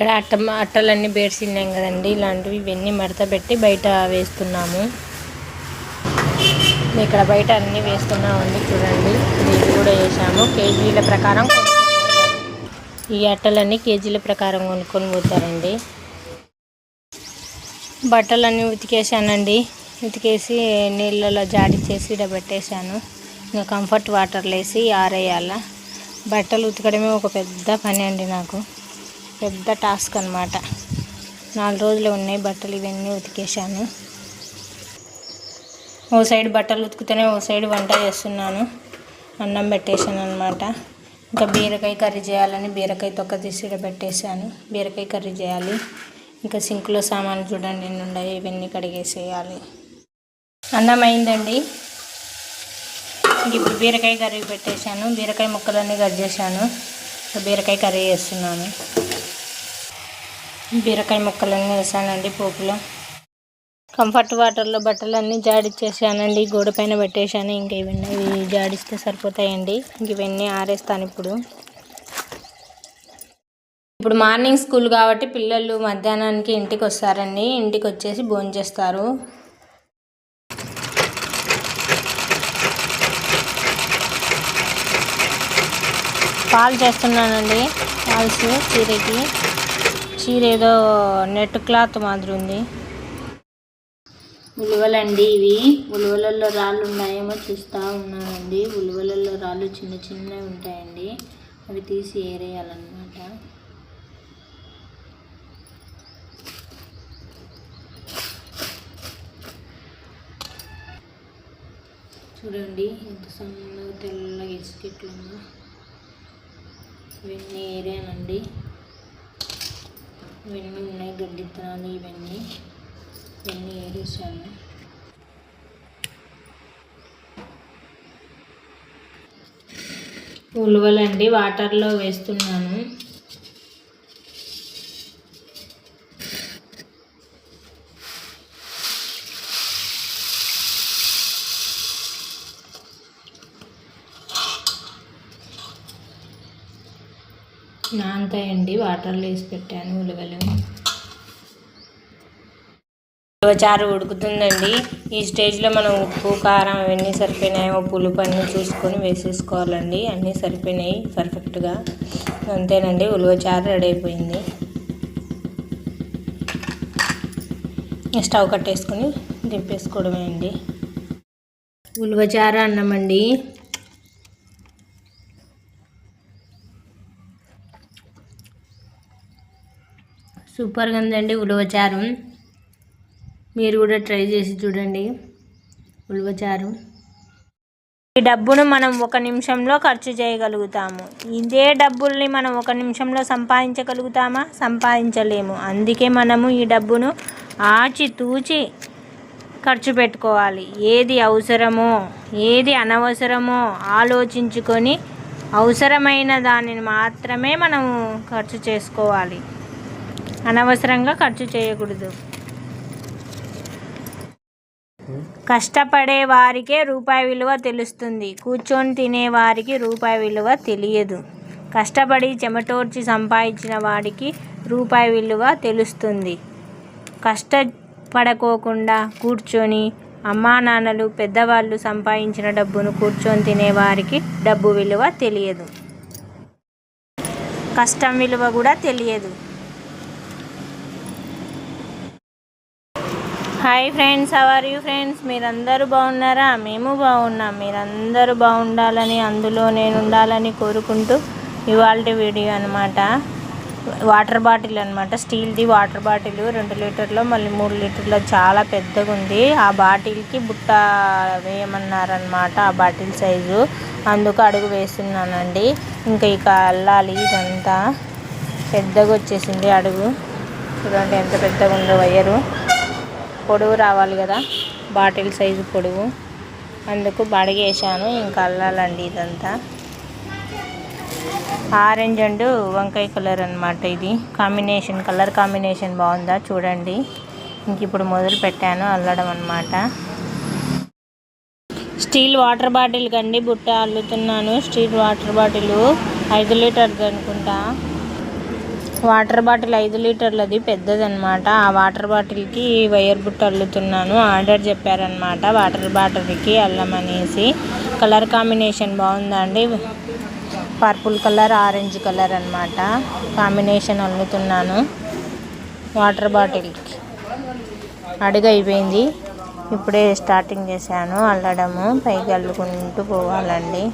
ఇక్కడ అట్ట అట్టలన్నీ బేర్సిన్నాం కదండి. ఇలాంటివి ఇవన్నీ మడత పెట్టి బయట వేస్తున్నాము. ఇక్కడ బయట అన్నీ వేస్తున్నామండి చూడండి. ఇది కూడా వేసాము. కేజీల ప్రకారం ఈ అట్టలన్నీ కేజీల ప్రకారం కొనుక్కొని పోతారండి. బట్టలన్నీ ఉతికేసానండి. ఉతికేసి నీళ్ళలో జాడిచ్చేసి ఇక్కడ పెట్టేశాను ఇంకా కంఫర్ట్ వాటర్లో వేసి ఆరేయాల. బట్టలు ఉతకడమే ఒక పెద్ద పని అండి నాకు. పెద్ద టాస్క్ అనమాట నాలుగు రోజులు ఉన్నాయి బట్టలు ఇవన్నీ ఉతికేశాను. ఓ సైడ్ బట్టలు ఉతుకుతూనే ఓ సైడ్ వంట చేస్తున్నాను. అన్నం పెట్టేశాను అనమాట ఇంకా బీరకాయ కర్రీ చేయాలని బీరకాయ తొక్క తీసి పెట్టేశాను. బీరకాయ కర్రీ చేయాలి. ఇంకా సింక్లో సామాన్లు చూడండి ఎన్ని ఉన్నాయి ఇవన్నీ కడిగేసేయాలి. అన్నం అయిందండి. ఇప్పుడు బీరకాయ కర్రీ పెట్టేశాను. బీరకాయ ముక్కలన్నీ కట్ చేశాను. బీరకాయ కర్రీ చేస్తున్నాను. బీరకాయ ముక్కలన్నీ వేసానండి పోపులో. కంఫర్ట్ వాటర్లో బట్టలన్నీ జాడిచ్చేసానండి. గోడ పైన పెట్టేశాను. ఇంక ఇవన్నీ ఇవి జాడిస్తే సరిపోతాయండి. ఇంక ఇవన్నీ ఆరేస్తాను ఇప్పుడు. ఇప్పుడు మార్నింగ్ స్కూల్ కాబట్టి పిల్లలు మధ్యాహ్నానికి ఇంటికి వస్తారండి ఇంటికి వచ్చేసి భోజనం చేస్తారు. పాలు చేస్తున్నానండి. పాల్స్ చీరకి. చీర ఏదో నెట్ క్లాత్ మాదిరి ఉంది. ఉలువలండి ఇవి. ఉలువలలో రాళ్ళు ఉన్నాయేమో చూస్తూ ఉన్నానండి. ఉలువలలో రాళ్ళు చిన్న చిన్నవి ఉంటాయండి. అవి తీసి ఏరేయాలన్నమాట. చూడండి ఎంత సన్నగా తెల్లగా ఇసుకెట్లుందో. ఇవన్నీ ఏరేనండి. ఇవన్నీ ఉన్నాయి గడ్డి విత్తనాలు ఇవన్నీ ఇవన్నీ ఏరేసాను ఉలువలండి వాటర్లో వేస్తున్నాను. నానతాయండి వాటర్లో వేసి పెట్టాను ఉలవలు. ఉలవ చారు ఉడుకుతుందండి. ఈ స్టేజ్లో మనం ఉప్పు కారం అవన్నీ సరిపోయినాయేమో పులుపు అన్నీ చూసుకొని వేసేసుకోవాలండి. అన్నీ సరిపోయినాయి పర్ఫెక్ట్గా. అంతేనండి ఉలవ చారు రెడీ అయిపోయింది. స్టవ్ కట్టేసుకొని దింపేసుకోవడమే అండి ఉలవ చారు అన్నమండి. సూపర్గా ఉందండి ఉలవచారు మీరు కూడా ట్రై చేసి చూడండి ఉలవచారు ఈ డబ్బును మనం ఒక నిమిషంలో ఖర్చు చేయగలుగుతాము. ఇదే డబ్బుల్ని మనం ఒక నిమిషంలో సంపాదించగలుగుతామా? సంపాదించలేము. అందుకే మనము ఈ డబ్బును ఆచి తూచి ఖర్చు పెట్టుకోవాలి. ఏది అవసరమో ఏది అనవసరమో ఆలోచించుకొని అవసరమైన దానిని మాత్రమే మనము ఖర్చు చేసుకోవాలి. అనవసరంగా ఖర్చు చేయకూడదు. కష్టపడే వారికే రూపాయి విలువ తెలుస్తుంది. కూర్చొని తినే వారికి రూపాయి విలువ తెలియదు. కష్టపడి చెమటోర్చి సంపాదించిన వాడికి రూపాయి విలువ తెలుస్తుంది. కష్టపడకోకుండా కూర్చొని అమ్మా నాన్నలు పెద్దవాళ్ళు సంపాదించిన డబ్బును కూర్చొని తినేవారికి డబ్బు విలువ తెలియదు. కష్టం విలువ కూడా తెలియదు. Hi friends how are you friends మీరందరూ బాగున్నారా? మేము బాగున్నాం. మీరందరూ బాగుండాలని అందులో నేను ఉండాలని కోరుకుంటూ ఇవాళ వీడియో అనమాట వాటర్ బాటిల్ అనమాట స్టీల్ది వాటర్ బాటిల్ రెండు లీటర్లో మళ్ళీ మూడు లీటర్లో చాలా పెద్దగా ఉంది. ఆ బాటిల్కి బుట్ట వేయమన్నారనమాట ఆ బాటిల్ సైజు. అందుకు అడుగు వేస్తున్నానండి. ఇంకా ఇక అల్లాలి ఇదంతా. పెద్దగా వచ్చేసింది అడుగు. చూడండి ఎంత పెద్దగా ఉందో వయ్యరు పొడవు రావాలి కదా. బాటిల్ సైజు పొడవు. అందుకు బడిగేసాను ఇంకా అల్లాలండి ఇదంతా. ఆరెంజ్ అండ్ వంకాయ కలర్ అనమాట ఇది. కాంబినేషన్ కలర్ కాంబినేషన్ బాగుందా చూడండి. ఇంక ఇప్పుడు మొదలు పెట్టాను అల్లడం అనమాట స్టీల్ వాటర్ బాటిల్ కండి బుట్ట అల్లుతున్నాను. స్టీల్ వాటర్ బాటిల్ ఐదు లీటర్ది అనుకుంటా. వాటర్ బాటిల్ ఐదు లీటర్లది పెద్దదనమాట ఆ వాటర్ బాటిల్కి వైర్ బుట్ట అల్లుతున్నాను. ఆర్డర్ చెప్పారనమాట వాటర్ బాటిల్కి అల్లమనేసి. కలర్ కాంబినేషన్ బాగుందండి. పర్పుల్ కలర్ ఆరెంజ్ కలర్ అన్నమాట. కాంబినేషన్ అల్లుతున్నాను వాటర్ బాటిల్కి. అడుగు అయిపోయింది. ఇప్పుడే స్టార్టింగ్ చేశాను. అల్లడము. పైకి అల్లుకుంటూ పోవాలండి.